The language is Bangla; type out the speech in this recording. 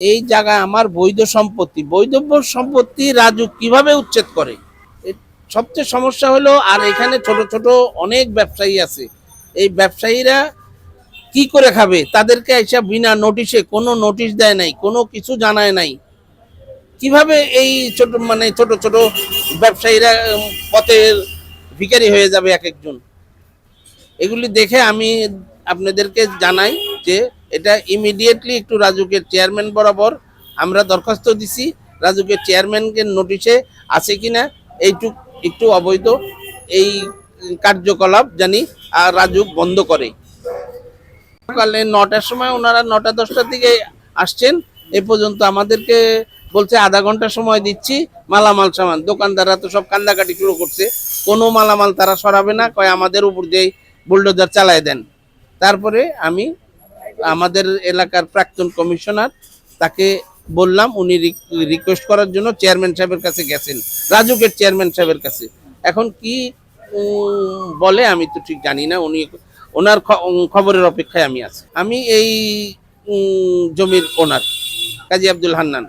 এই জায়গায় আমার বৈধ সম্পত্তি। বৈধ সম্পত্তি রাজু কীভাবে উচ্ছেদ করে? সবচেয়ে সমস্যা হলো, আর এখানে ছোট ছোট অনেক ব্যবসায়ী আছে। এই ব্যবসায়ীরা কি করে খাবে? তাদেরকে এসে বিনা নোটিশে, কোনো নোটিশ দেয় নাই, কোনো কিছু জানায় নাই। কীভাবে এই ছোট মানে ছোট ছোট ব্যবসায়ীরা পথের ভিখারি হয়ে যাবে এক একজন? এগুলি দেখে আমি আপনাদেরকে জানাই যে এটা ইমিডিয়েটলি একটু রাজুকের চেয়ারম্যান বরাবর আমরা দরখাস্ত দিছি। রাজুকের চেয়ারম্যানকে নোটিশে আছে কিনা এইটুক একটু অবৈধ এই কার্যকলাপ জানি আর রাজুক বন্ধ করে। সকালে নটার সময় ওনারা নটা, দশটার দিকে আসছেন। এ পর্যন্ত আমাদেরকে বলছে আধা ঘণ্টা সময় দিচ্ছি, মালামাল সামান। দোকানদাররা তো সব কান্দাকাটি শুরু করছে। কোনো মালামাল তারা সরাবে না, কয় আমাদের উপর দিয়ে বুলডোজার চালায় দেন। তারপরে আমি আমাদের এলাকার প্রাক্তন কমিশনার, তাকে বললাম উনি রিকোয়েস্ট করার জন্য চেয়ারম্যান সাহেবের কাছে গেছেন, রাজুকের চেয়ারম্যান সাহেবের কাছে। এখন কি বলে আমি তো ঠিক জানি না, উনি ওনার খবরের অপেক্ষায় আমি আছি। আমি এই জমির ওনার কাজী আব্দুল হান্নান।